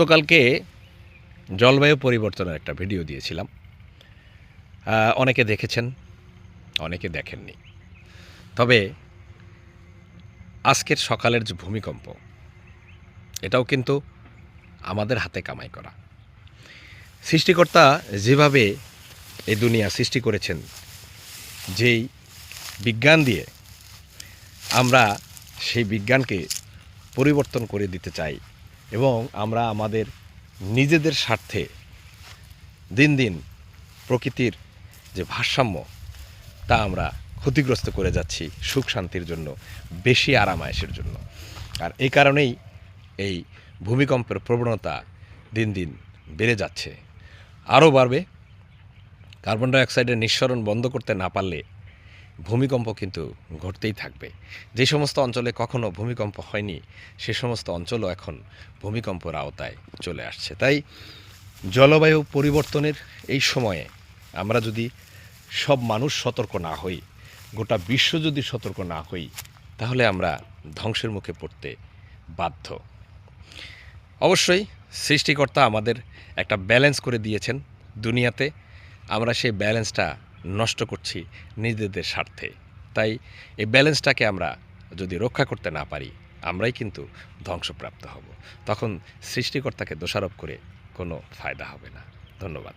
গতকালকে জলবায়ু পরিবর্তনের একটা ভিডিও দিয়েছিলাম। অনেকে দেখেছেন, অনেকে দেখেননি। তবে আজকের সকালের যে ভূমিকম্প, এটাও কিন্তু আমাদের হাতে কামাই করা। সৃষ্টিকর্তা যেভাবে এই দুনিয়া সৃষ্টি করেছেন, যেই বিজ্ঞান দিয়ে আমরা সেই বিজ্ঞানকে পরিবর্তন করে দিতে চাই এবং আমরা আমাদের নিজেদের স্বার্থে দিন দিন প্রকৃতির যে ভারসাম্য, তা আমরা ক্ষতিগ্রস্ত করে যাচ্ছি সুখ শান্তির জন্য, বেশি আরামায়েশের জন্য। আর এই কারণেই এই ভূমিকম্পের প্রবণতা দিন দিন বেড়ে যাচ্ছে। আরও বাড়বে। কার্বন ডাইঅক্সাইডের নিঃসরণ বন্ধ করতে না পারলে ভূমিকম্প কিন্তু ঘটতেই থাকবে। যে সমস্ত অঞ্চলে কখনো ভূমিকম্প হয়নি, সে সমস্ত অঞ্চলও এখন ভূমিকম্পের আওতায় চলে আসছে। তাই জলবায়ু পরিবর্তনের এই সময়ে আমরা যদি সব মানুষ সতর্ক না হই, গোটা বিশ্ব যদি সতর্ক না হই, তাহলে আমরা ধ্বংসের মুখে পড়তে বাধ্য। অবশ্যই সৃষ্টিকর্তা আমাদের একটা ব্যালেন্স করে দিয়েছেন দুনিয়াতে। আমরা সেই ব্যালেন্সটা নষ্ট করছি নিজেদের স্বার্থে। তাই এই ব্যালেন্সটাকে আমরা যদি রক্ষা করতে না পারি, আমরাই কিন্তু ধ্বংসপ্রাপ্ত হব। তখন সৃষ্টিকর্তাকে দোষারোপ করে কোনো ফায়দা হবে না। ধন্যবাদ।